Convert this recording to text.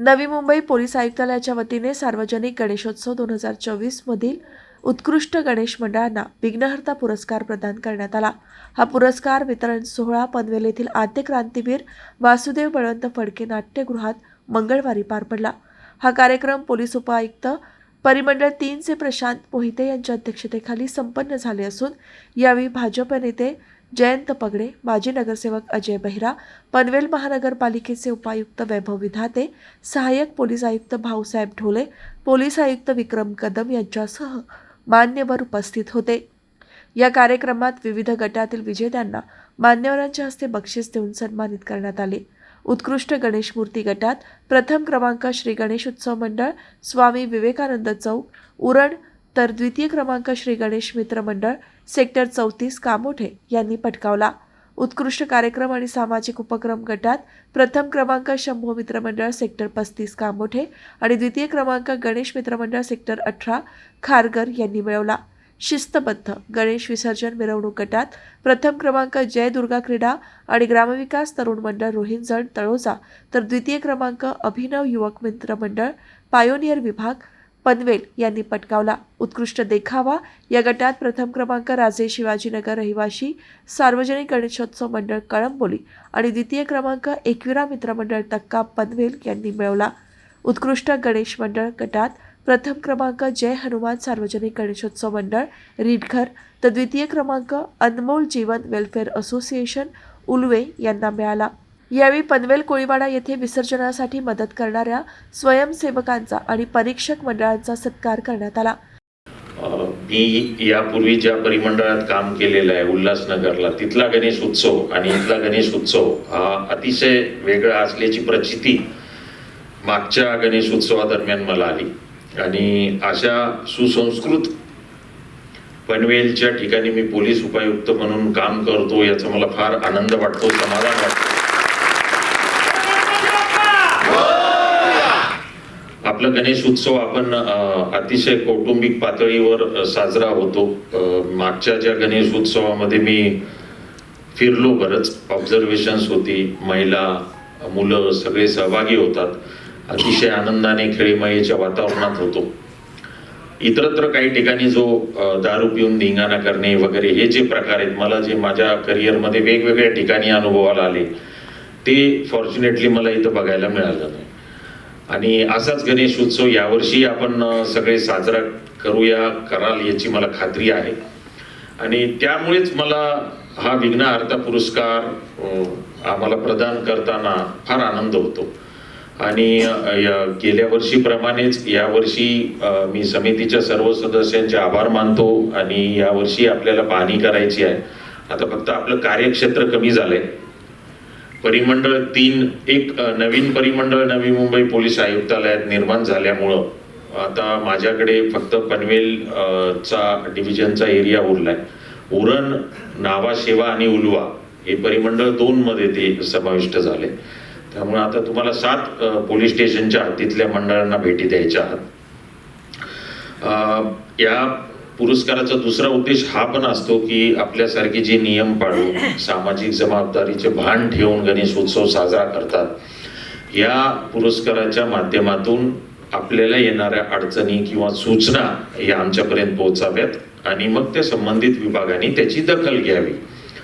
Navi Mumbai police आयुक्तालयाच्या वतीने सार्वजनिक गणेशोत्सव दोन हजार चोवीस मधील उत्कृष्ट गणेश मंडळांना विघ्नहर्ता पुरस्कार प्रदान करण्यात आला. हा पुरस्कार वितरण सोहळा पनवेल येथील आद्य क्रांतीवीर वासुदेव बळवंत फडके नाट्यगृहात मंगळवारी पार पडला. हा कार्यक्रम पोलीस उपायुक्त परिमंडळ तीनचे प्रशांत मोहिते यांच्या अध्यक्षतेखाली संपन्न झाले असून यावेळी भाजप नेते जयंत पगडे माजी नगरसेवक अजय बेहरा पनवेल महानगरपालिकेचे उपायुक्त वैभव विधाते सहाय्यक पोलीस आयुक्त भाऊसाहेब ढोले पोलीस आयुक्त विक्रम कदम यांच्यासह मान्यवर उपस्थित होते. या कार्यक्रमात विविध गटातील विजेत्यांना मान्यवरांच्या हस्ते बक्षीस देऊन सन्मानित करण्यात आले. उत्कृष्ट गणेश मूर्ती गटात प्रथम क्रमांक श्री गणेश उत्सव मंडळ स्वामी विवेकानंद चौक उरण तर द्वितीय क्रमांक श्री गणेश मित्र मंडळ सेक्टर चौतीस कामोठे यांनी पटकावला. उत्कृष्ट कार्यक्रम आणि सामाजिक उपक्रम गटात प्रथम क्रमांक शंभू मित्र मंडळ सेक्टर पस्तीस कामोठे आणि द्वितीय क्रमांक गणेश मित्र मंडळ सेक्टर अठरा खारगर यांनी मिळवला. शिस्तबद्ध गणेश विसर्जन मिरवणूक गटात प्रथम क्रमांक जय दुर्गा क्रीडा आणि ग्रामविकास तरुण मंडळ रोहिंजण तळोजा. तर द्वितीय क्रमांक अभिनव युवक मित्र मंडळ पायोनियर विभाग पनवेल यांनी पटकावला उत्कृष्ट देखावा. या गटात प्रथम क्रमांक राजे शिवाजीनगर रहिवाशी सार्वजनिक गणेशोत्सव मंडळ कळंबोली आणि द्वितीय क्रमांक एकविरा मित्रमंडळ तक्का पनवेल यांनी मिळवला. उत्कृष्ट गणेश मंडळ गटात प्रथम क्रमांक जय हनुमान सार्वजनिक गणेशोत्सव मंडळ रीडघर तर द्वितीय क्रमांक अनमोल जीवन वेलफेअर असोसिएशन उलवे यांना मिळाला. यावेळी पनवेल कोळीवाडा येथे विसर्जनासाठी मदत करणाऱ्या स्वयंसेवकांचा आणि परीक्षक मंडळांचा सत्कार करण्यात आला. मी यापूर्वी ज्या परिमंडळात काम केलेलं आहे उल्हासनगरला तिथला गणेश उत्सव आणि इथला गणेश उत्सव हा अतिशय वेगळा असल्याची प्रचिती मागच्या गणेश उत्सवादरम्यान मला आली. आणि अशा सुसंस्कृत पनवेलच्या ठिकाणी मी पोलीस उपायुक्त म्हणून काम करतो याचा मला फार आनंद वाटतो समाधान वाटतो. आपला गणेश उत्सव आपण अतिशय कौटुंबिक पातळीवर साजरा होतो. मागच्या ज्या गणेश उत्सवामध्ये मी फिरलो बरंच. ऑब्झर्वेशन्स होती. महिला मुलं सगळे सहभागी होतात. अतिशय आनंदाने खेळीमयेच्या वातावरणात होतो. इतरत्र काही ठिकाणी जो दारू पिऊन धिंगाणा करणे वगैरे हे जे प्रकार आहेत मला जे माझ्या करिअरमध्ये वेगवेगळ्या ठिकाणी अनुभवाला आले ते फॉर्च्युनेटली मला इथं बघायला मिळालं नाही. आणि असाच गणेश उत्सव यावर्षी आपण सगळे साजरा करूया कराल याची मला खात्री आहे. आणि त्यामुळेच मला हा विघ्नहर्ता पुरस्कार आम्हाला प्रदान करताना फार आनंद होतो. आणि गेल्या वर्षीप्रमाणेच यावर्षी मी समितीच्या सर्व सदस्यांचे आभार मानतो आणि यावर्षी आपल्याला पाहणी करायची आहे. आता फक्त आपलं कार्यक्षेत्र कमी झालंय. परिमंडळ तीन एक नवीन परिमंडळ नवी मुंबई पोलीस आयुक्तालयात निर्माण झाल्यामुळं आता माझ्याकडे फक्त पनवेल चा डिव्हिजनचा एरिया उरलाय. उरण नावाशेवा आणि उलवा हे परिमंडळ दोन मध्ये ते समाविष्ट झाले. त्यामुळे आता तुम्हाला सात पोलीस स्टेशनच्या हद्दीतल्या मंडळांना भेटी द्यायच्या आहात. या पुरस्काराचा दुसरा उद्देश हा पण असतो की आपल्यासारखे जे नियम पाळून सामाजिक जबाबदारीचे भान ठेवून गणेश उत्सव साजरा करतात या पुरस्काराच्या माध्यमातून आपल्याला येणाऱ्या अडचणी किंवा सूचना या आमच्यापर्यंत पोहोचाव्यात आणि मग त्या संबंधित विभागाने त्याची दखल घ्यावी.